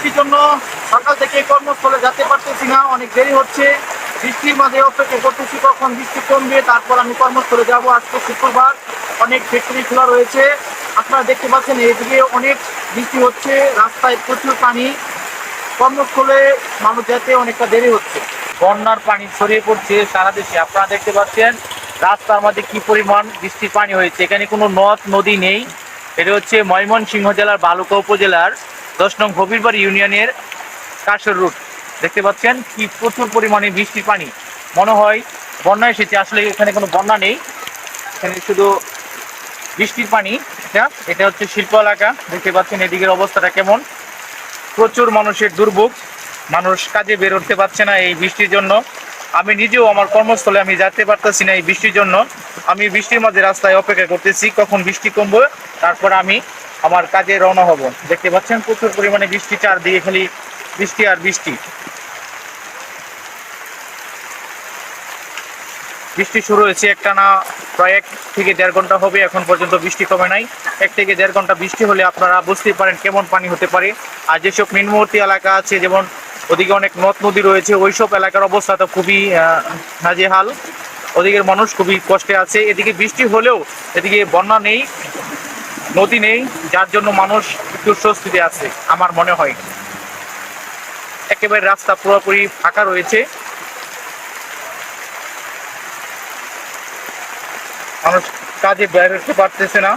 বৃষ্টির জন্য সকাল থেকে কর্মস্থলে যেতে পারতেছি না, অনেক দেরি হচ্ছে। বৃষ্টির মাঝে অপেক্ষা করতেছি কখন বৃষ্টি কমবে, তারপর আমি কর্মস্থলে যাব আজকে শুক্রবার। অনেক ফ্যাক্টরি খোলা রয়েছে। আপনারা দেখতে পাচ্ছেন, এদিকে অনেক বৃষ্টি হচ্ছে, রাস্তায় প্রচুর পানি। কর্মস্থলে মানুষ যেতে অনেকটা দেরি হচ্ছে। বন্যার পানি ছড়িয়ে পড়ছে সারা দেশে। আপনারা দেখতে পাচ্ছেন, রাস্তার মধ্যে কি পরিমাণ বৃষ্টির পানি হয়েছে। এখানে কোনো নদ, নদী নেই। এটা হচ্ছে ময়মনসিংহ জেলার বালুকা উপজেলার দশ নং হবিরবাড়ি ইউনিয়নের কাশর রুট। দেখতে পাচ্ছেন কি প্রচুর পরিমাণে বৃষ্টির পানি। মনে হয় বন্যা এসেছে, আসলে এখানে কোনো বন্যা নেই। এখানে শুধু বৃষ্টির পানি। এটা এটা হচ্ছে শিল্প এলাকা। দেখতে পাচ্ছেন এদিকের অবস্থাটা কেমন। প্রচুর মানুষের দুর্ভোগ। মানুষ কাজে বের উঠতে পারছে না এই বৃষ্টির জন্য। আমি নিজেও আমার কর্মস্থলে আমি যেতে পারতেছি না এই বৃষ্টির জন্য। আমি বৃষ্টির মধ্যে রাস্তায় অপেক্ষা করতেছি, কখন বৃষ্টি কমবে, তারপর আমি আমার কাজে রওনা হব। দেখতে পাচ্ছেন প্রচুর পরিমাণে বৃষ্টি, চারদিকে খালি বৃষ্টি আর বৃষ্টি। বৃষ্টি শুরু হয়েছে একটা না প্রায় এক থেকে দেড় ঘণ্টা হবে, এখন পর্যন্ত বৃষ্টি কমে নাই। এক থেকে দেড় ঘণ্টা বৃষ্টি হলে আপনারা বুঝতেই পারেন কেমন পানি হতে পারে। আর যেসব নিম্নবর্তী এলাকা আছে, যেমন ওদিকে অনেক নদ নদী রয়েছে, ওইসব এলাকার অবস্থা তো খুবই নাজেহাল। ওদিকের মানুষ খুবই কষ্টে আছে। এদিকে বৃষ্টি হলেও এদিকে বন্যা নেই, নদী নেই, যার জন্য মানুষ একটু স্বস্তিতে আছে, আমার মনে হয়। একেবারে রাস্তা পুরোপুরি ফাঁকা রয়েছে। মানুষ কাজে বের হতে পারতেছে না।